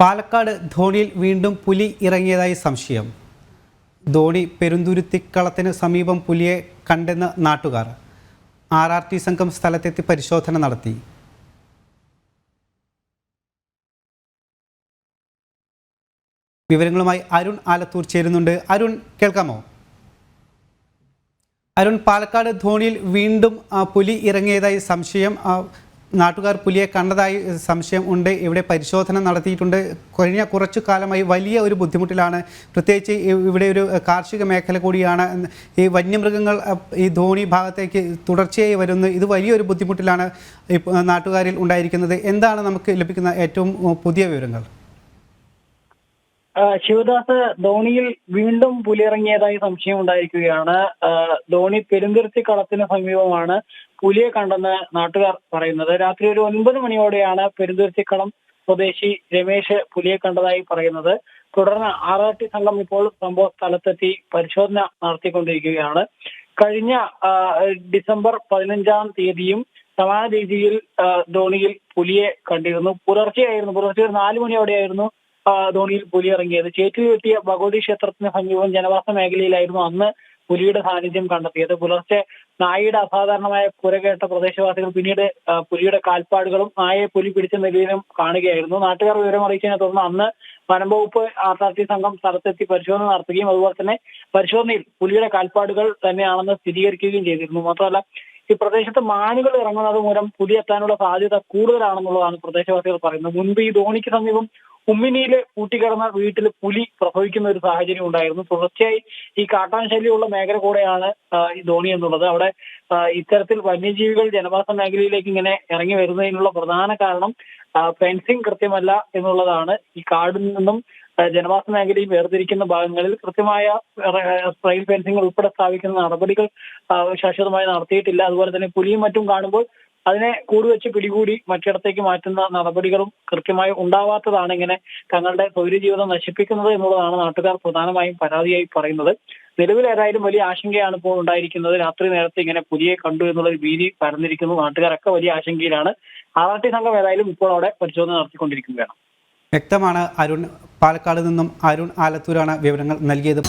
പാലക്കാട് ധോണിയിൽ വീണ്ടും പുലി ഇറങ്ങിയതായി സംശയം. ധോണി പെരുന്തുരുത്തിക്കളത്തിന് സമീപം പുലിയെ കണ്ടെന്ന് നാട്ടുകാർ. ആർ ആർ ടി സംഘം സ്ഥലത്തെത്തി പരിശോധന നടത്തി. വിവരങ്ങളുമായി അരുൺ ആലത്തൂർ ചേരുന്നുണ്ട്. അരുൺ കേൾക്കാമോ? അരുൺ പാലക്കാട് ധോണിയിൽ വീണ്ടും പുലി ഇറങ്ങിയതായി സംശയം. നാട്ടുകാർ പുലിയെ കണ്ടതായി സംശയം ഉണ്ട്. ഇവിടെ പരിശോധന നടത്തിയിട്ടുണ്ട്. കഴിഞ്ഞ കുറച്ചു കാലമായി വലിയ ഒരു ബുദ്ധിമുട്ടിലാണ്. പ്രത്യേകിച്ച് ഇവിടെ ഒരു കാർഷിക മേഖല കൂടിയാണ്. ഈ വന്യമൃഗങ്ങൾ ഈ ധോണി ഭാഗത്തേക്ക് തുടർച്ചയായി വരുന്നു. ഇത് വലിയൊരു ബുദ്ധിമുട്ടിലാണ് നാട്ടുകാരിൽ ഉണ്ടായിരിക്കുന്നത്. എന്താണ് നമുക്ക് ലഭിക്കുന്ന ഏറ്റവും പുതിയ വിവരങ്ങൾ? ശിവദാസ് ധോണിയിൽ വീണ്ടും പുലിയിറങ്ങിയതായി സംശയം ഉണ്ടായിരിക്കുകയാണ്. ധോണി പെരുന്തിർച്ചി കളത്തിന് സമീപമാണ്. പുലിയെ കണ്ടെന്ന് നാട്ടുകാർ പറയുന്നത്. രാത്രി ഒരു ഒൻപത് മണിയോടെയാണ് പെരുന്തുരുത്തിക്കളം സ്വദേശി രമേശ് പുലിയെ കണ്ടതായി പറയുന്നത്. തുടർന്ന് ആറാട്ടി സംഘം ഇപ്പോൾ സംഭവ സ്ഥലത്തെത്തി പരിശോധന നടത്തിക്കൊണ്ടിരിക്കുകയാണ്. കഴിഞ്ഞ ഡിസംബർ പതിനഞ്ചാം തീയതിയും സമാന രീതിയിൽ ധോണിയിൽ പുലിയെ കണ്ടിരുന്നു. പുലർച്ചെയായിരുന്നു. പുലർച്ചെ ഒരു നാലു മണിയോടെയായിരുന്നു ധോണിയിൽ പുലി ഇറങ്ങിയത്. ചേറ്റു കെട്ടിയ ഭഗവതി ക്ഷേത്രത്തിന് സമീപം ജനവാസ മേഖലയിലായിരുന്നു അന്ന് പുലിയുടെ സാന്നിധ്യം കണ്ടെത്തിയത്. പുലർച്ചെ നായയുടെ അസാധാരണമായ പുരകേട്ട പ്രദേശവാസികൾ പിന്നീട് പുലിയുടെ കാൽപ്പാടുകളും നായയെ പുലി പിടിച്ച നിലയിലും കാണുകയായിരുന്നു. നാട്ടുകാർ വിവരം അറിയിച്ചതിനെ തുടർന്ന് അന്ന് വനംവകുപ്പ് ആർ ആർ ടി സംഘം സ്ഥലത്തെത്തി പരിശോധന നടത്തുകയും അതുപോലെ തന്നെ പരിശോധനയിൽ പുലിയുടെ കാൽപ്പാടുകൾ തന്നെയാണെന്ന് സ്ഥിരീകരിക്കുകയും ചെയ്തിരുന്നു. മാത്രമല്ല ഈ പ്രദേശത്ത് മാനുകൾ ഇറങ്ങുന്നത് മൂലം പുലി എത്താനുള്ള സാധ്യത കൂടുതലാണെന്നുള്ളതാണ് പ്രദേശവാസികൾ പറയുന്നത്. മുൻപ് ഈ ധോണിക്ക് സമീപം ഉമ്മിനിയിൽ കൂട്ടിക്കിടന്ന വീട്ടിൽ പുലി പ്രസവിക്കുന്ന ഒരു സാഹചര്യം ഉണ്ടായിരുന്നു. തുടർച്ചയായി ഈ കാട്ടാൻ ശല്യമുള്ള മേഖല കൂടെയാണ് ഈ ധോണി എന്നുള്ളത്. അവിടെ ഇത്തരത്തിൽ വന്യജീവികൾ ജനവാസ മേഖലയിലേക്ക് ഇങ്ങനെ ഇറങ്ങി വരുന്നതിനുള്ള പ്രധാന കാരണം ഫെൻസിങ് കൃത്യമല്ല എന്നുള്ളതാണ്. ഈ കാടിൽ നിന്നും ജനവാസ മേഖലയിൽ വേർതിരിക്കുന്ന ഭാഗങ്ങളിൽ കൃത്യമായ റെയിൽ ഫെൻസിംഗ് ഉൾപ്പെടെ സ്ഥാപിക്കുന്ന നടപടികൾ ശാശ്വതമായി നടത്തിയിട്ടില്ല. അതുപോലെ തന്നെ പുലിയും മറ്റും കാണുമ്പോൾ അതിനെ കൂടുവെച്ച് പിടികൂടി മറ്റിടത്തേക്ക് മാറ്റുന്ന നടപടികളും കൃത്യമായി ഉണ്ടാവാത്തതാണ് ഇങ്ങനെ തങ്ങളുടെ ജീവിതം നശിപ്പിക്കുന്നത് എന്നുള്ളതാണ് നാട്ടുകാർ പ്രധാനമായും പരാതിയായി പറയുന്നത്. നിലവിൽ ഏതായാലും വലിയ ആശങ്കയാണ് ഇപ്പോൾ ഉണ്ടായിരിക്കുന്നത്. രാത്രി നേരത്തെ ഇങ്ങനെ പുലിയെ കണ്ടു എന്നുള്ള ഭീതി പരന്നിരിക്കുന്നു. നാട്ടുകാരൊക്കെ വലിയ ആശങ്കയിലാണ്. ആർ ആർ ടി സംഘം ഏതായാലും ഇപ്പോൾ അവിടെ പരിശോധന നടത്തിക്കൊണ്ടിരിക്കുകയാണ്. വ്യക്തമാണ് അരുൺ പാലക്കാട് നിന്നും അരുൺ ആലത്തൂരാണ് വിവരങ്ങൾ നൽകിയത്.